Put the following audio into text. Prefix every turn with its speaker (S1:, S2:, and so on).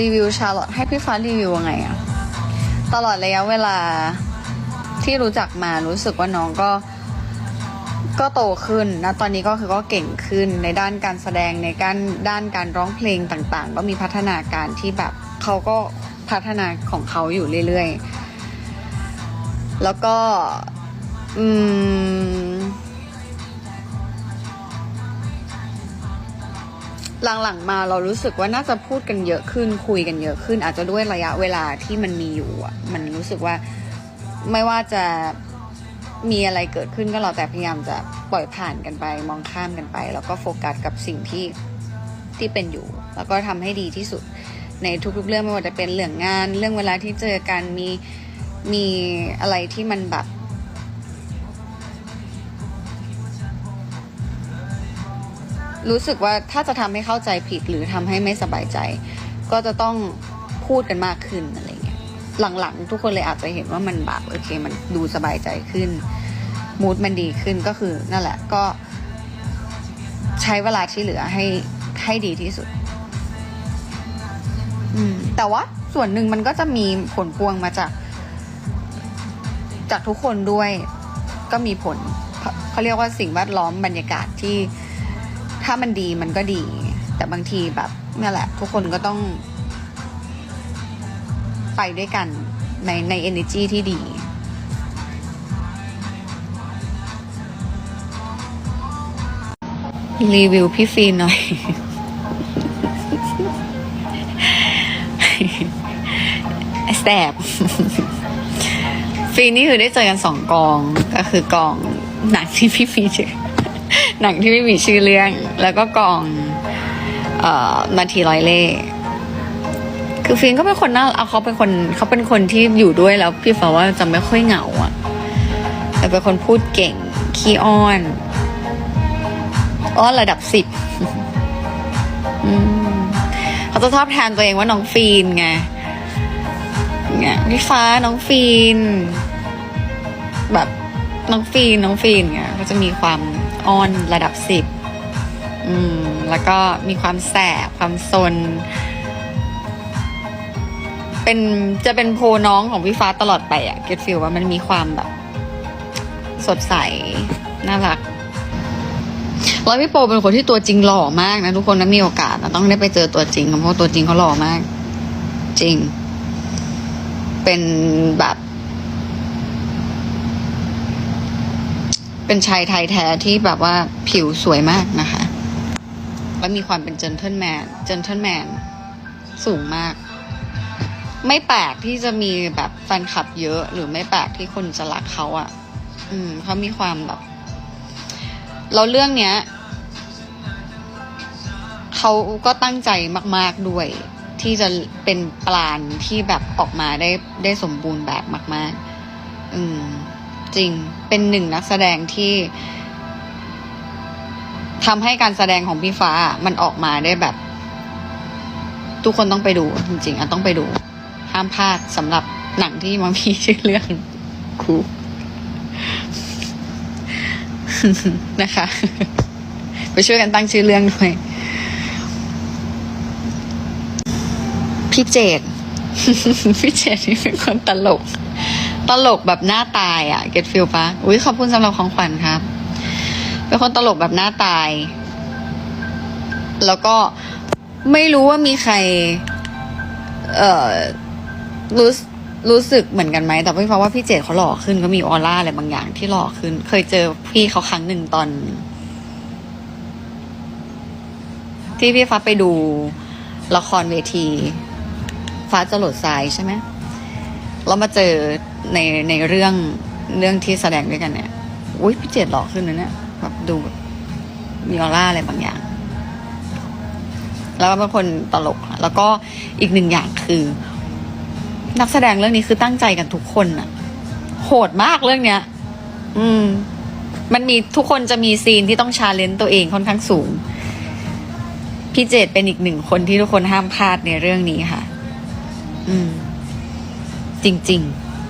S1: รีวิวชาลอตให้พี่ฟ้ารีวิวยังไงอะตลอดระยะเวลาที่รู้จักมารู้สึกว่าน้องก็ก็โตขึ้นนะตอนนี้ก็คือก็เก่งขึ้นในด้านการแสดงในการด้านการร้องเพลงต่างๆ ก็มีพัฒนาการที่แบบเขาก็พัฒนาของเขาอยู่เรื่อยๆ แล้วก็ อืม หลังๆมาเรารู้สึกว่าน่าจะพูดกันเยอะขึ้นคุยกันเยอะขึ้น อาจจะด้วยระยะเวลาที่มันมีอยู่อะมันรู้สึกว่าไม่ว่าจะมีอะไรเกิดขึ้นก็เราแต่พยายามจะปล่อยผ่านกันไป มองข้ามกันไป แล้วก็โฟกัสกับสิ่งที่ที่เป็นอยู่ แล้วก็ทำให้ดีที่สุดในทุกๆเรื่องไม่ว่าจะเป็นเรื่องงาน เรื่องเวลาที่เจอกันมีมีอะไรที่มันแบบ รู้สึกว่าถ้าจะทำให้เข้าใจผิดหรือทำให้ไม่สบายใจ ก็จะต้องพูดกันมากขึ้นอะไรเงี้ยหลังๆ ทุกคนเลยอาจจะเห็นว่ามันแบบโอเค มันดูสบายใจขึ้นมูดมันดีขึ้นก็คือนั่นแหละก็ ใช้เวลาที่เหลือให้ให้ดีที่สุดอืมแต่ว่าส่วนหนึ่งมันก็จะมีผลพวงมาจาก จากทุกคนด้วยก็มีผลเขาเขาเรียกว่าสิ่งแวดล้อมบรรยากาศที่ ถ้ามันดีมันก็ดี แต่บางทีแบบนั่แหละ ทุกคนก็ต้อง ไปด้วยกันในใน energy ที่ดีรีวิวพี่ฟีนหน่อย แสบฟีนนี่คือได้เจอกันสองกอง ก็คือกองหนังที่พี่ฟีชื่อ หนังที่ไม่มีชื่อเรื่อง แล้วก็กองเอ่อนาทีร้อยเล่คือฟีนก็เป็นคนน่าเอาเขาเป็นคนเขาเป็นคนที่อยู่ด้วยแล้ว พี่ฟ้าว่าจะไม่ค่อยเหงาอะแต่เป็นคนพูดเก่งขี้อ้อนอ้อนระดับสิบเขาจะชอบแทนตัวเองว่าน้องฟีนไงไงพี่ฟ้าน้องฟีน แบบน้องฟีนน้องฟีนไงก็จะมีความ อ้อนระดับสิบอืมแล้วก็มีความแสบความซน เป็นจะเป็นโพน้องของพี่ฟ้าตลอดไปอะเก็ตฟิลว่ามันมีความแบบ สดใส น่ารักแล้วพี่โปเป็นคนที่ตัวจริงหล่อมากนะทุกคนนะมีโอกาสนะต้องได้ไปเจอตัวจริงเพราะตัวจริงเขาหล่อมาก จริง เป็นแบบ เป็นชายไทยแท้ที่แบบว่าผิวสวยมากนะคะ แล้วมีความเป็นเจนเท l แมนเจนเท l แมนสูงมาก ไม่แปลกที่จะมีแบบแฟนคลับเยอะหรือไม่แปลกที่คนจะรักเขาอะ่ะ อืมเขามีความแบบแล้วเรื่องเนี้ยเขาก็ตั้งใจมาก ๆด้วย ที่จะเป็นปลานที่แบบออกมาได้ได้สมบูรณ์แบบมาก ๆ อืม จริง เป็นหนึ่งนักแสดงที่ทำให้การแสดงของพี่ฟ้ามันออกมาได้แบบ ทุกคนต้องไปดู จริงๆอะต้องไปดู ห้ามพลาดสำหรับหนังที่มันมีชื่อเรื่องคูนะคะ ไปช่วยกันตั้งชื่อเรื่องด้วย พี่เจดพี่เจดนี่เป็นคนตลก ตลกแบบหน้าตายอะ่ะ เก็ตฟิลปะอุ้ยขอบคุณสำหรับของขวัญครับ เป็นคนตลกแบบหน้าตาย แล้วก็ไม่รู้ว่ามีใคร เอ่อรู้รู้สึกเหมือนกันไหม แต่พี่ฟ้าว่าพี่เจดเขาหล่อขึ้นเขามีออร่าอะไรบางอย่างที่หล่อขึ้น เคยเจอพี่เขาครั้งหนึ่งตอน ที่พี่ฟ้าไปดูละครเวที ฟ้าจะหลดทรายใช่ไหมแล้วมาเจอ ในในเรื่องเรื่องที่แสดงด้วยกันเนี่ยอุ้ยพี่เจดหล่อขึ้นนะเนี่ยแบบดูมีออร่าอะไรบางอย่าง แล้วก็เป็นคนตลกอะแล้วก็อีกหนึ่งอย่างคือ นักแสดงเรื่องนี้คือตั้งใจกันทุกคนอะโหดมากเรื่องเนี้ย อืม มันมีทุกคนจะมีซีนที่ต้องชาเลนจ์ตัวเองค่อนข้างสูง พี่เจดเป็นอีกหนึ่งคนที่ทุกคนห้ามพลาดในเรื่องนี้ค่ะ อืม จริง ๆ